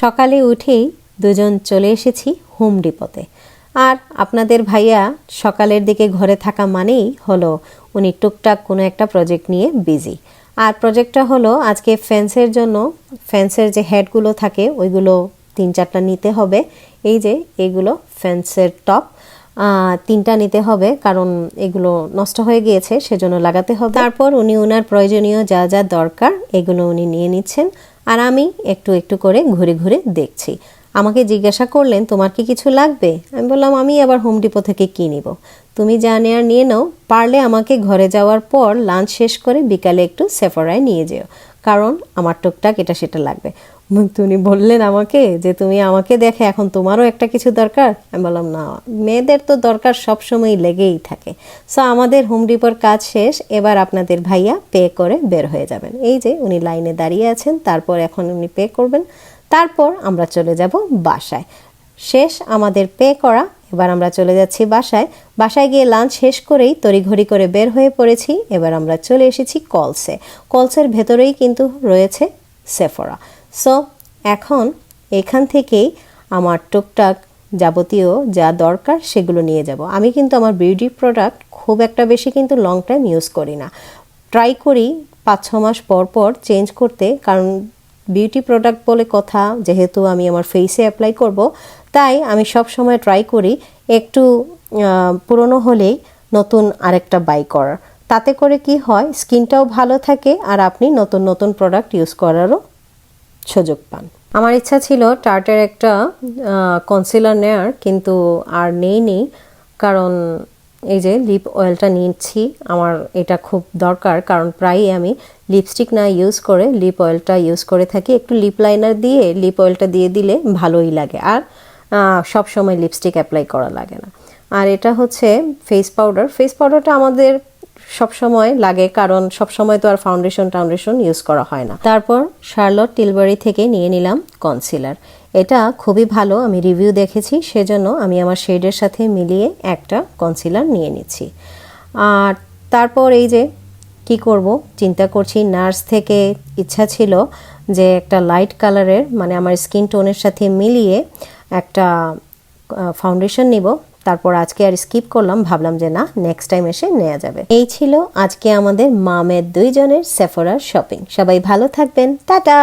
সকালে উঠেই দুজন চলে এসেছি হোম ডিপোতে। আর আপনাদের ভাইয়া সকালের দিকে ঘরে থাকা মানেই হলো উনি টুকটাক কোনো একটা প্রজেক্ট নিয়ে বিজি আর প্রজেক্টটা হলো আজকে ফেন্সের জন্য ফেন্সের যে হেডগুলো থাকে ওইগুলো তিন চারটা নিতে হবে। এই যে এগুলো ফেন্সের টপ তিনটা নিতে হবে কারণ এগুলো নষ্ট হয়ে গিয়েছে, সেজন্য লাগাতে হবে। তারপর উনি ওনার প্রয়োজনীয় যা যা দরকার এগুলো উনি নিয়ে নিচ্ছেন। আর আমি একটু একটু করে ঘুরে ঘুরে দেখছি। আমাকে জিজ্ঞাসা করলেন, তোমার কি কিছু লাগবে? আমি বললাম, আমি আবার হোম ডিপো থেকে কি নিব? তুমি যা নেওয়ার নিয়ে নাও। পারলে আমাকে ঘরে যাওয়ার পর লাঞ্চ শেষ করে বিকালে একটু সেফরায় নিয়ে যেও। কারণ আমার টুকটাক এটা সেটা লাগবে। উম, তো উনি বললেন আমাকে যে তুমি আমাকে দেখে এখন তোমারও একটা কিছু দরকার? আমি বললাম না মেয়েদের তো দরকার সবসময় লেগেই থাকে। সো আমাদের হোম ডিপোর কাজ শেষ এবার আপনাদের ভাইয়া পে করে বের হয়ে যাবেন। এই যে উনি লাইনে দাঁড়িয়ে আছেন তারপর এখন উনি পে করবেন। তারপর আমরা চলে যাব বাসায়। শেষ আমাদের পে করা এবার আমরা চলে যাচ্ছি বাসায়। বাসায় গিয়ে লাঞ্চ শেষ করেই তড়িঘড়ি করে বের হয়ে পড়েছি। এবার আমরা চলে এসেছি কলসে কলসের ভেতরেই কিন্তু রয়েছে সেফরা সো এখন এখান থেকেই আমার টুকটাক যাবতীয় যা দরকার সেগুলো নিয়ে যাব। আমি কিন্তু আমার বিউটি প্রোডাক্ট খুব একটা বেশি কিন্তু লং টাইম ইউজ করি না। ট্রাই করি পাঁচ ছ মাস পর পর চেঞ্জ করতে, কারণ বিউটি প্রোডাক্ট বলে কথা, যেহেতু আমি আমার ফেসে অ্যাপ্লাই করব, তাই আমি সব সময় ট্রাই করি একটু পুরনো হলেই নতুন আরেকটা বাই করার। তাতে করে কি হয় স্কিনটাও ভালো থাকে আর আপনি নতুন নতুন প্রোডাক্ট ইউজ করারও সুযোগ পান। আমার ইচ্ছা ছিল টার্টের একটা কনসিলার নেয়ার, কিন্তু আর নেই নেই কারণ এই যে লিপ অয়েলটা নিচ্ছি, আমার এটা খুব দরকার, কারণ প্রায়ই আমি লিপস্টিক না ইউজ করে লিপ অয়েলটা ইউজ করে থাকি। একটু লিপ লাইনার দিয়ে লিপ অয়েলটা দিয়ে দিলে ভালোই লাগে। আর সব সময় লিপস্টিক অ্যাপ্লাই করা লাগে না। আর এটা হচ্ছে ফেস পাউডার ফেস পাউডারটা আমাদের সব সময় লাগে, কারণ সব সময় তো আর ফাউন্ডেশন টাউন্ডেশন ইউজ করা হয় না। তারপর শার্লট টিলবারি থেকে নিয়ে নিলাম কনসিলার এটা খুবই ভালো, আমি রিভিউ দেখেছি, সেজন্য আমি আমার শেডের সাথে মিলিয়ে একটা কনসিলার নিয়ে নিচ্ছি। আর তারপর এই যে কি করব, চিন্তা করছি নার্স থেকে ইচ্ছা ছিল যে একটা লাইট কালারের মানে আমার স্কিন টোনের সাথে মিলিয়ে একটা ফাউন্ডেশন নিব। তারপর আজকে আর স্কিপ করলাম, ভাবলাম যে না নেক্সট টাইম এসে নেওয়া যাবে। এই ছিল আজকে আমাদের মামের দুইজনের সেফোরার শপিং সবাই ভালো থাকবেন। টাটা!